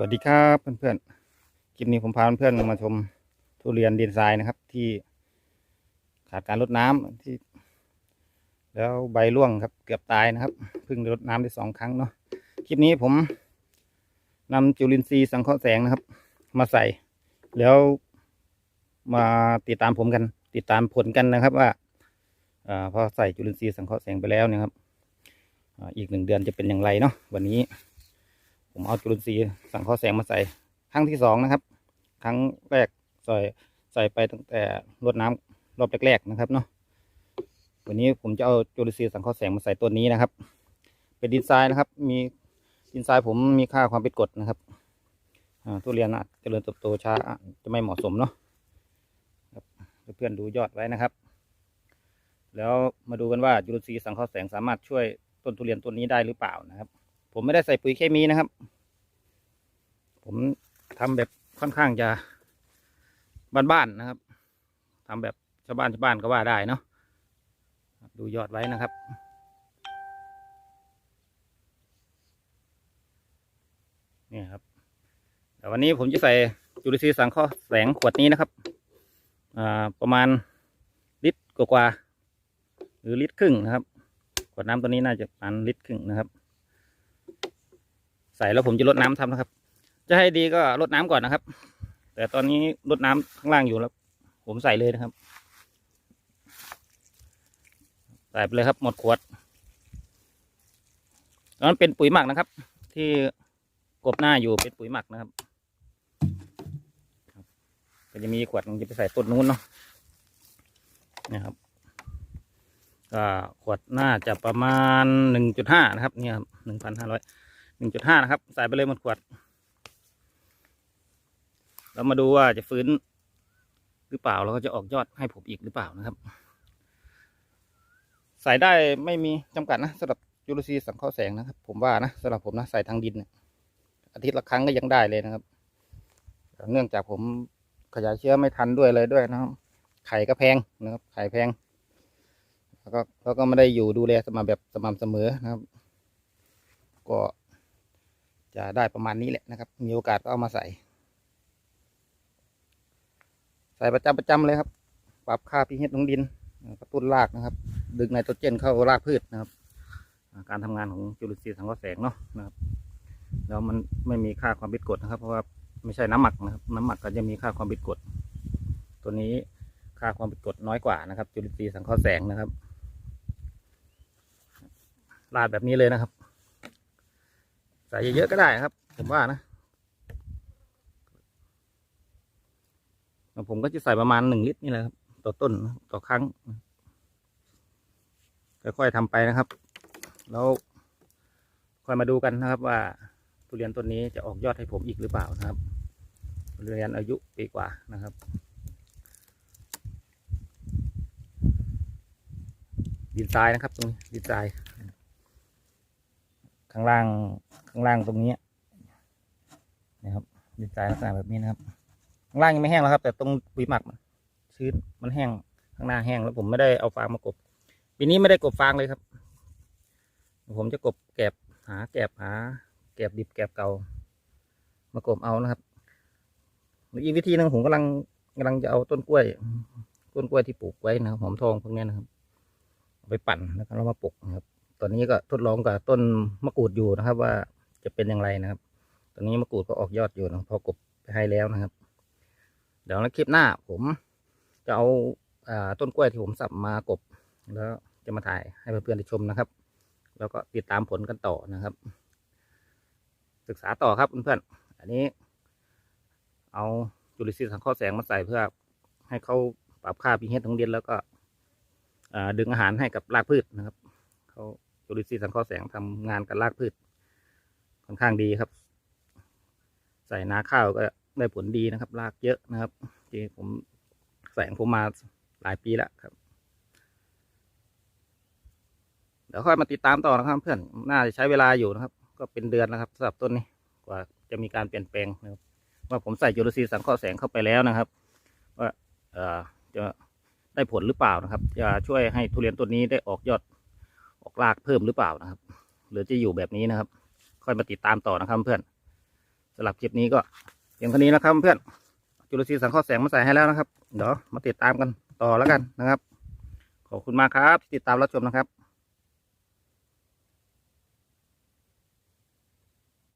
วัสดีครับเพื่อนๆ คลิปนี้ผมพาเพื่อนๆมาชมทุเรียนดินทรายนะครับ ที่ขาดการรดน้ำที่ แล้วใบร่วงครับเกือบตายนะครับเพิ่งรดน้ำได้สองครั้งเนาะคลิปนี้ผมนำจุลินทรีย์สังเคราะห์แสงนะครับ มาใส่ แล้วมาติดตามผมกัน ติดตามผลกันนะครับว่าอพอใส่จุลินทรีย์สังเคราะห์แสงไปแล้วเนยครับอีกหนึ่งเดือนจะเป็นอย่างไรเนาะวันนี้ ผมเอาจุลินทรีย์สังเคราะห์แสงมาใส่ครั้งที่สองนะครับ ครั้งแรกใส่ใส่ไปตั้งแต่รดน้ำรอบแรกๆนะครับเนาะวันนี้ผมจะเอาจุลินทรีย์สังเคราะห์แสงมาใส่ตัวนี้นะครับ เป็นดินทรายนะครับ มีดินทรายผมมีค่าความเป็นกรดนะครับทุเรียนอาจเจริญเติบโตช้าจะไม่เหมาะสมเนาะครับเพื่อนๆดูยอดไว้นะครับ แล้วมาดูกันว่าจุลินทรีย์สังเคราะห์แสงสามารถช่วยต้นทุเรียนต้นนี้ได้หรือเปล่านะครับ ผมไม่ได้ใส่ปุ๋ยเคมีนะครับ ผมทำแบบค่อนข้างจะบ้านๆนะครับทำแบบชาวบ้านชาวบ้านก็ว่าได้เนาะดูยอดไว้นะครับนี่ครับแต่วันนี้ผมจะใส่จุลินทรีย์สังเคราะห์แสงขวดนี้นะครับอ่าประมาณลิตรกว่า หรือลิตรครึ่งนะครับ ขวดน้ำตัวนี้น่าจะประมาณลิตรครึ่งนะครับ ใส่แล้วผมจะลดน้ำทำนะครับ จะให้ดีก็ลดน้ำก่อนนะครับ แต่ตอนนี้ลดน้ำข้างล่างอยู่แล้ว ผมใส่เลยนะครับ ใส่ไปเลยครับ หมดขวดนั้นเป็นปุ๋ยหมักนะครับ ที่กบหน้าอยู่เป็นปุ๋ยหมักนะครับก็จะมีขวดนึงจะไปใส่ต้นนู้นเนาะนะครับก็ขวดหน่าจะประมาณหนึ่งจุดห้านะครับ เนี่ยครับหนึ่งพันห้าร้อย หนึ่งจุดห้านะครับ ใส่ไปเลยหมดขวดเรามาดูว่าจะฟื้น หรือเปล่าแล้วก็จะออกยอดให้ผมอีกหรือเปล่านะครับ ใส่ได้ไม่มีจำกัดนะสำหรับจุลทรีย์สังเคราะห์แสงนะครับ ผมว่านะสำหรับผมนะใส่ทางดินเนี่ยอาทิตย์ละครั้งก็ยังได้เลยนะครับ เนื่องจากผมขยายเชื้อไม่ทันด้วยเลยด้วยนะครับ ไข่ก็แพงนะครับ ไข่แพง แล้วก็แล้วก็ไม่ได้อยู่ดูแลสม่ำแบบสม่ำเสมอนะครับ ก็ จะได้ประมาณนี้แหละนะครับ มีโอกาสก็เอามาใส่ ใส่ประจำประจำเลยครับ ปรับค่าพีเอชของดินกระตุ้นรากนะครับ ดึงไนโตรเจนเข้ารากพืชนะครับ การทำงานของจุลินทรีย์สังเคราะห์แสงเนาะนะครับ แล้วมันไม่มีค่าความเป็นกดนะครับ เพราะว่าไม่ใช่น้ำหมักนะครับ น้ำหมักก็จะมีค่าความเป็นกด ตัวนี้ค่าความเป็นกดน้อยกว่านะครับ จุลินทรีย์สังเคราะห์แสงนะครับราดแบบนี้เลยนะครับ ใส่เยอะๆก็ได้ครับ ผมว่านะ ผมก็จะใส่ประมาณหนึ่งลิตรนี่แหละครับ ต่อต้นต่อครั้ง ค่อยๆทำไปนะครับ แล้วค่อยมาดูกันนะครับว่าทุเรียนต้นนี้จะออกยอดให้ผมอีกหรือเปล่านะครับทุเรียนอายุปีกว่านะครับดินทรายนะครับ ตรงนี้ดินทราย ข้างล่างข้างล่างตรงนี้นะครับดินทรายลักษณะแบบนี้นะครับ ข้างล่างยังไม่แห้งแล้วครับ แต่ตรงปุ๋ยหมักมันชื้นมันแห้งข้างหน้าแห้งแล้วผมไม่ได้เอาฟางมากบปีนี้ไม่ได้กบฟางเลยครับ ผมจะกบแกบหาแกบหา แกบดิบแกบเก่ามากบเอานะครับอีกวิธีหนึงผมกำลังกำลังจะเอาต้นกล้วย ต้นกล้วยที่ปลูกไว้นะครับหอมทองพวกนี้นะครับไปปั่นแล้วก็เรามาปลูกนะครับ ตอนนี้ก็ทดลองกับต้นมะกรูดอยู่นะครับ ว่าจะเป็นอย่างไรนะครับ ตอนนี้มะกรูดก็ออกยอดอยู่นะพอกบไปให้แล้วนะครับ เดี๋ยวในคลิปหน้าผมจะเอาอ่าต้นกล้วยที่ผมสับมากบ แล้วจะมาถ่ายให้เพื่อนๆได้ชมนะครับ แล้วก็ติดตามผลกันต่อนะครับ ศึกษาต่อครับเพื่อนๆอันนี้ เอาจุลินทรีย์สังเคราะห์แสงมาใส่เพื่อให้เขาปรับค่าพีเอชของดินแล้วก็ดึงอาหารให้กับรากพืชนะครับ จุลินทรีสังเคราะห์แสงทำงานกับรากพืชค่อนข้างดีครับ ใส่นาข้าวก็ได้ผลดีนะครับ รากเยอะนะครับที่ผมแสงผมมาหลายปีแล้วครับ เดี๋ยวค่อยมาติดตามต่อนะครับเพื่อนน่าจะใช้เวลาอยู่นะครับ ก็เป็นเดือนนะครับสำหรับต้นนี้กว่าจะมีการเปลี่ยนแปลงนะครับว่าผมใส่จุลทรีย์สังเคราะห์แสงเข้าไปแล้วนะครับ ว่าจะได้ผลหรือเปล่านะครับ จะช่วยให้ทุเรียนต้นนี้ได้ออกยอด รากเพิ่มหรือเปล่านะครับ หรือจะอยู่แบบนี้นะครับ ค่อยมาติดตามต่อนะครับเพื่อนสำหรับคลิปนี้ก็เพียงเท่านี้นะครับเพื่อนจุลทรีย์สังเคราะห์แสงมาใส่ให้แล้วนะครับ เดี๋ยวมาติดตามกันต่อแล้วกันนะครับ ขอบคุณมากครับที่ติดตามรับชมนะครับ